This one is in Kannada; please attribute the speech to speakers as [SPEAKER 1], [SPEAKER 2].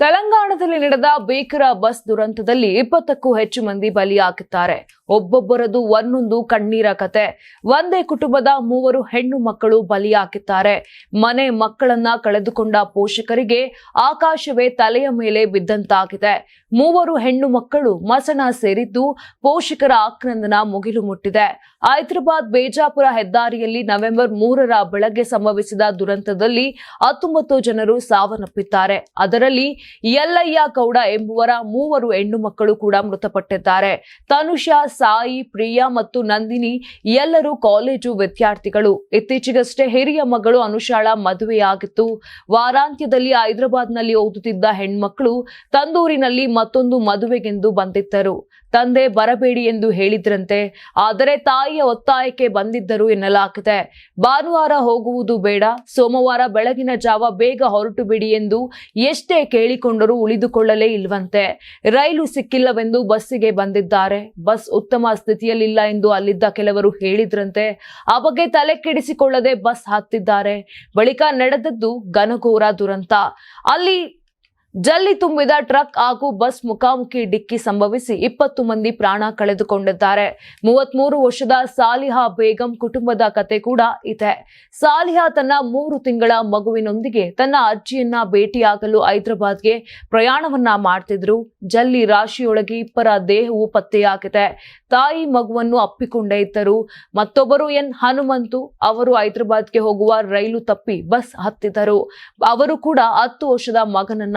[SPEAKER 1] ತೆಲಂಗಾಣದಲ್ಲಿ ನಡೆದ ಭೀಕರ ಬಸ್ ದುರಂತದಲ್ಲಿ ಇಪ್ಪತ್ತಕ್ಕೂ ಹೆಚ್ಚು ಮಂದಿ ಬಲಿಯಾಗಿದ್ದಾರೆ. ಒಬ್ಬೊಬ್ಬರದು ಒಂದೊಂದು ಕಣ್ಣೀರ ಕತೆ. ಒಂದೇ ಕುಟುಂಬದ ಮೂವರು ಹೆಣ್ಣು ಮಕ್ಕಳು ಬಲಿಯಾಗಿದ್ದಾರೆ. ಮನೆ ಮಕ್ಕಳನ್ನ ಕಳೆದುಕೊಂಡ ಪೋಷಕರಿಗೆ ಆಕಾಶವೇ ತಲೆಯ ಮೇಲೆ ಬಿದ್ದಂತಾಗಿದೆ. ಮೂವರು ಹೆಣ್ಣು ಮಕ್ಕಳು ಮಸಣ ಸೇರಿದ್ದು ಪೋಷಕರ ಆಕ್ರಂದನ ಮುಗಿಲು ಮುಟ್ಟಿದೆ. ಹೈದರಾಬಾದ್ ಬೇಜಾಪುರ ಹೆದ್ದಾರಿಯಲ್ಲಿ ನವೆಂಬರ್ ಮೂರರ ಬೆಳಗ್ಗೆ ಸಂಭವಿಸಿದ ದುರಂತದಲ್ಲಿ ಹತ್ತೊಂಬತ್ತು ಜನರು ಸಾವನ್ನಪ್ಪಿದ್ದಾರೆ. ಅದರಲ್ಲಿ ಯಲ್ಲಯ್ಯ ಗೌಡ ಎಂಬುವರ ಮೂವರು ಹೆಣ್ಣು ಮಕ್ಕಳು ಕೂಡ ಮೃತಪಟ್ಟಿದ್ದಾರೆ. ತನುಷಾ, ಸಾಯಿ, ಪ್ರಿಯಾ ಮತ್ತು ನಂದಿನಿ ಎಲ್ಲರೂ ಕಾಲೇಜು ವಿದ್ಯಾರ್ಥಿಗಳು. ಇತ್ತೀಚೆಗಷ್ಟೇ ಹಿರಿಯ ಮಗಳು ಅನುಷಾಳ ಮದುವೆಯಾಗಿತ್ತು. ವಾರಾಂತ್ಯದಲ್ಲಿ ಹೈದರಾಬಾದ್ನಲ್ಲಿ ಓದುತ್ತಿದ್ದ ಹೆಣ್ಮಕ್ಳು ತಂದೂರಿನಲ್ಲಿ ಮತ್ತೊಂದು ಮದುವೆಗೆಂದು ಬಂದಿದ್ದರು. ತಂದೆ ಬರಬೇಡಿ ಎಂದು ಹೇಳಿದ್ರಂತೆ, ಆದರೆ ತಾಯಿಯ ಒತ್ತಾಯಕ್ಕೆ ಬಂದಿದ್ದರು ಎನ್ನಲಾಗಿದೆ. ಭಾನುವಾರ ಹೋಗುವುದು ಬೇಡ, ಸೋಮವಾರ ಬೆಳಗಿನ ಜಾವ ಬೇಗ ಹೊರಟು ಬಿಡಿ ಎಂದು ಎಷ್ಟೇ ಕೇಳಿಕೊಂಡರೂ ಉಳಿದುಕೊಳ್ಳಲೇ ಇಲ್ವಂತೆ. ರೈಲು ಸಿಕ್ಕಿಲ್ಲವೆಂದು ಬಸ್ಸಿಗೆ ಬಂದಿದ್ದಾರೆ. ಬಸ್ ಉತ್ತಮ ಸ್ಥಿತಿಯಲ್ಲಿಲ್ಲ ಎಂದು ಅಲ್ಲಿದ್ದ ಕೆಲವರು ಹೇಳಿದ್ರಂತೆ. ಆ ಬಗ್ಗೆ ತಲೆ ಕೆಡಿಸಿಕೊಳ್ಳದೆ ಬಸ್ ಹಾಕ್ತಿದ್ದಾರೆ. ಬಳಿಕ ನಡೆದದ್ದು ಘನಘೋರ ದುರಂತ. ಅಲ್ಲಿ ಜಲ್ಲಿ ತುಂಬಿದ ಟ್ರಕ್ ಹಾಗೂ ಬಸ್ ಮುಖಾಮುಖಿ ಡಿಕ್ಕಿ ಸಂಭವಿಸಿ ಇಪ್ಪತ್ತು ಮಂದಿ ಪ್ರಾಣ ಕಳೆದುಕೊಂಡಿದ್ದಾರೆ. ಮೂವತ್ಮೂರು ವರ್ಷದ ಸಾಲಿಹಾ ಬೇಗಂ ಕುಟುಂಬದ ಕತೆ ಕೂಡ ಇದೆ. ಸಾಲಿಹಾ ತನ್ನ ಮೂರು ತಿಂಗಳ ಮಗುವಿನೊಂದಿಗೆ ತನ್ನ ಅಜ್ಜಿಯನ್ನ ಭೇಟಿಯಾಗಲು ಹೈದರಾಬಾದ್ಗೆ ಪ್ರಯಾಣವನ್ನ ಮಾಡ್ತಿದ್ರು. ಜಲ್ಲಿ ರಾಶಿಯೊಳಗೆ ಇಬ್ಬರ ದೇಹವು ಪತ್ತೆಯಾಗಿದೆ. ತಾಯಿ ಮಗುವನ್ನು ಅಪ್ಪಿಕೊಂಡೇ ಇದ್ದರು. ಮತ್ತೊಬ್ಬರು ಎನ್ ಹನುಮಂತು ಅವರು ಹೈದರಾಬಾದ್ಗೆ ಹೋಗುವ ರೈಲು ತಪ್ಪಿ ಬಸ್ ಹತ್ತಿದರು ಅವರು ಕೂಡ ಹತ್ತು ವರ್ಷದ ಮಗನನ್ನ